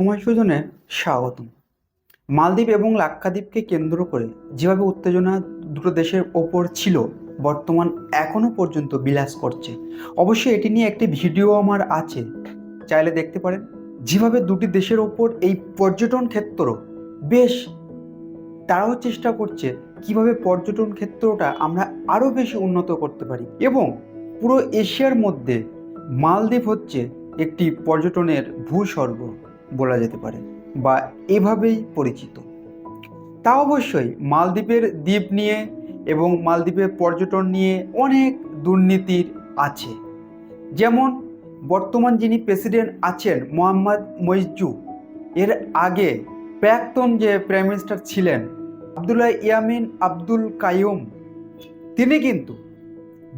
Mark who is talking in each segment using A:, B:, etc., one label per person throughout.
A: সমাজযোজনে স্বাগতম। মালদ্বীপ এবং লাক্ষাদ্বীপকে কেন্দ্র করে যেভাবে উত্তেজনা দুটো দেশের ওপর ছিল, বর্তমান এখনও পর্যন্ত বিলাস করছে। অবশ্যই এটি নিয়ে একটি ভিডিও আমার আছে, চাইলে দেখতে পারেন। যেভাবে দুটি দেশের ওপর এই পর্যটন ক্ষেত্র বেশ তারাও চেষ্টা করছে, কীভাবে পর্যটন ক্ষেত্রটা আমরা আরও বেশি উন্নত করতে পারি এবং পুরো এশিয়ার মধ্যে মালদ্বীপ হচ্ছে একটি পর্যটনের ভূস্বর্গ। বলা যেতে পারে বা এভাবেই পরিচিত। তা অবশ্যই মালদ্বীপের দ্বীপ নিয়ে এবং মালদ্বীপের পর্যটন নিয়ে অনেক দুর্নীতির আছে। যেমন বর্তমান যিনি প্রেসিডেন্ট আছেন মোহাম্মদ মইজু, এর আগে প্রাক্তন যে প্রাইম মিনিস্টার ছিলেন আবদুল্লাহ ইয়ামিন আব্দুল কাইয়ুম, তিনি কিন্তু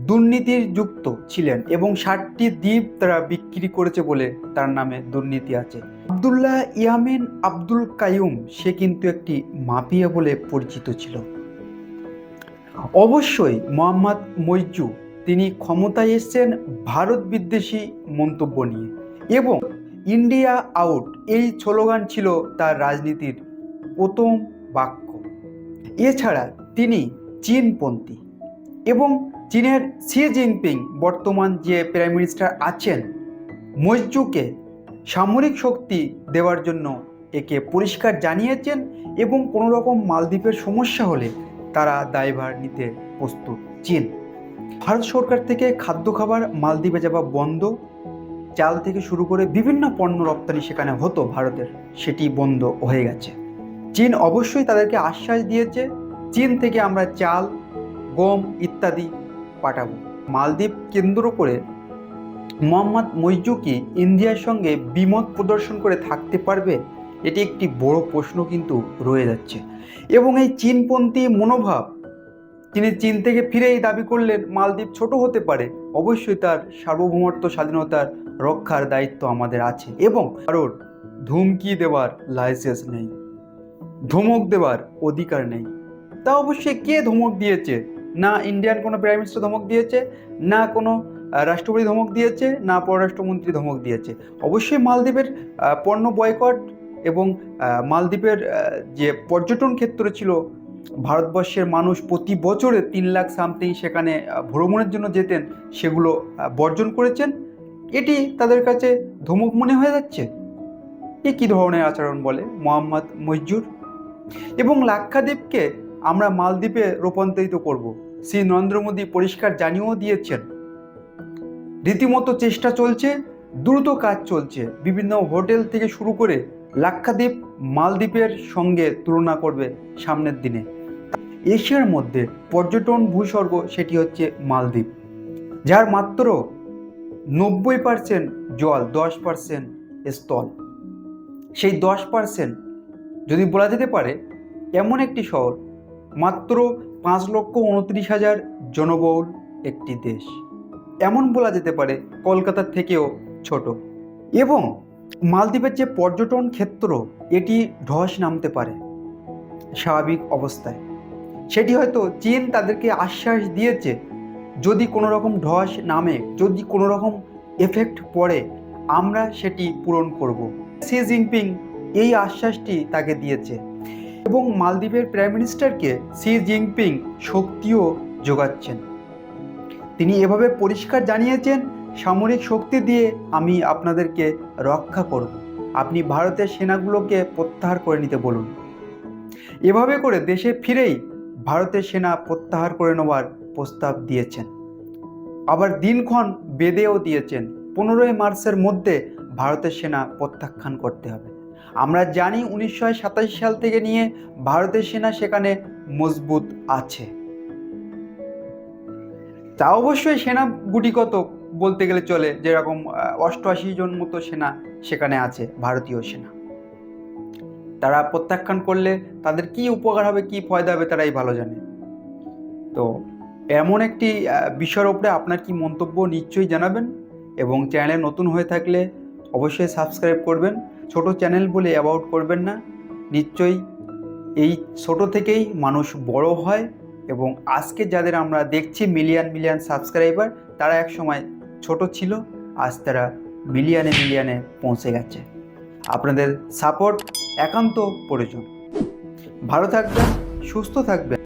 A: দুর্নীতির যুক্ত ছিলেন এবং ষাটটি দ্বীপ তারা বিক্রি করেছে বলে তার নামে দুর্নীতি আছে। আবদুল্লাহ ইয়ামিন আব্দুল কায়ুম সে কিন্তু একটি মাফিয়া বলে পরিচিত ছিল। অবশ্যই মোহাম্মদ মইজু, তিনি ক্ষমতায় এসছেন ভারত বিদ্বেষী মন্তব্য নিয়ে এবং ইন্ডিয়া আউট এই স্লোগান ছিল তার রাজনীতির প্রথম বাক্য। এছাড়া তিনি চীনপন্থী এবং চীনের শি জিনপিং বর্তমান যে প্রাইম মিনিস্টার আছেন মৈজুকে সামরিক শক্তি দেওয়ার জন্য একে পরিষ্কার জানিয়েছেন এবং কোনো রকম মালদ্বীপের সমস্যা হলে তারা দায়ভার নিতে প্রস্তুত। চীন। ভারত সরকার থেকে খাদ্য খাবার মালদ্বীপে যাওয়া বন্ধ। চাল থেকে শুরু করে বিভিন্ন পণ্য রপ্তানি সেখানে হতো ভারতের। সেটি বন্ধ হয়ে গেছে। চীন অবশ্যই তাদেরকে আশ্বাস দিয়েছে, চীন থেকে আমরা চাল, গম ইত্যাদি পাঠাবো। মালদ্বীপ কেন্দ্র করে মোহাম্মদ মইজু কি ইন্ডিয়ার সঙ্গে বিমত প্রদর্শন করে থাকতে পারবে? এটি একটি বড় প্রশ্ন কিন্তু রয়ে যাচ্ছে। এবং এই চীনপন্থী মনোভাব, তিনি চীন থেকে ফিরেই দাবি করলেন মালদ্বীপ ছোট হতে পারে। অবশ্যই তার সার্বভৌমত্ব, স্বাধীনতার রক্ষার দায়িত্ব আমাদের আছে এবং কারোর ধুমকি দেওয়ার লাইসেন্স নেই, ধমক দেওয়ার অধিকার নেই। তা অবশ্যই কে ধমক দিয়েছে? না ইন্ডিয়ান কোনো প্রাইম মিনিস্টার ধমক দিয়েছে, না কোনো রাষ্ট্রপতি ধমক দিয়েছে, না পররাষ্ট্রমন্ত্রী ধমক দিয়েছে। অবশ্যই মালদ্বীপের পণ্য বয়কট এবং মালদ্বীপের যে পর্যটন ক্ষেত্র ছিল, ভারতবর্ষের মানুষ প্রতি বছরে তিন লাখ সামথিং সেখানে ভ্রমণের জন্য যেতেন, সেগুলো বর্জন করেছেন। এটি তাদের কাছে ধমক মনে হয়ে যাচ্ছে? এ কী ধরনের আচরণ বলে মোহাম্মদ মইজুর? এবং লাক্ষাদ্বীপকে আমরা মালদ্বীপে রূপান্তরিত করব। শ্রী নরেন্দ্র মোদী পরিষ্কার জানিয়েও দিয়েছেন রীতিমতো চেষ্টা চলছে, দ্রুত কাজ চলছে। বিভিন্ন হোটেল থেকে শুরু করে লাক্ষাদ্বীপ মালদ্বীপের সঙ্গে তুলনা করবে সামনের দিনে। এশিয়ার মধ্যে পর্যটন ভূস্বর্গ সেটি হচ্ছে মালদ্বীপ, যার মাত্র নব্বই পার্সেন্ট জল, দশ পার্সেন্ট স্থল। সেই দশ পার্সেন্ট যদি বলা যেতে পারে, এমন একটি শহর, মাত্র পাঁচ লক্ষ উনত্রিশ হাজার জনবহুল একটি দেশ। এমন বলা যেতে পারে কলকাতার থেকেও ছোট। এবং মালদ্বীপের যে পর্যটন ক্ষেত্র, এটি ধস নামতে পারে। স্বাভাবিক অবস্থায়। সেটি হয়তো চীন তাদেরকে আশ্বাস দিয়েছে, যদি কোনো রকম ধস নামে, যদি কোনো রকম এফেক্ট পড়ে, আমরা সেটি পূরণ করব। শি জিনপিং এই আশ্বাসটি তাকে দিয়েছে। এবং মালদ্বীপের প্রাইম মিনিস্টারকে শি জিনপিং শক্তিও যোগাচ্ছেন। তিনি এভাবে পরিষ্কার জানিয়েছেন, সামরিক শক্তি দিয়ে আমি আপনাদেরকে রক্ষা করব। আপনি ভারতের সেনাগুলোকে প্রত্যাহার করে নিতে বলুন। এভাবে করে দেশে ফিরেই ভারতের সেনা প্রত্যাহার করে নেওয়ার প্রস্তাব দিয়েছেন। আবার দিনক্ষণ বেঁধেও দিয়েছেন, পনেরোই মার্চের মধ্যে ভারতের সেনা প্রত্যাখ্যান করতে হবে। আমরা জানি উনিশশো সাতাশ সাল থেকে নিয়ে ভারতের সেনা সেখানে মজবুত আছে। তা অবশ্যই সেনা গুটিগত বলতে গেলে চলে, যেরকম অষ্টআশি জন মতো সেনা সেখানে আছে, ভারতীয় সেনা। তারা প্রত্যাখ্যান করলে তাদের কি উপকার হবে, কি ফয়দা হবে, তারাই ভালো জানে। তো এমন একটি বিষয়ের উপরে আপনার কি মন্তব্য নিশ্চয়ই জানাবেন এবং চ্যানেলে নতুন হয়ে থাকলে অবশ্যই সাবস্ক্রাইব করবেন। ছোট চ্যানেল বলে অ্যাবাউট করবেন না। নিশ্চয়ই এই ছোট থেকেই মানুষ বড় হয়। এবং আজকে যাদের আমরা দেখছি মিলিয়ন মিলিয়ন সাবস্ক্রাইবার তারা এক সময় ছোট ছিল, আজ তারা মিলিয়নে মিলিয়নে পৌঁছে গেছে। আপনাদের সাপোর্ট একান্ত প্রয়োজন। ভালো থাকবেন, সুস্থ থাকবেন।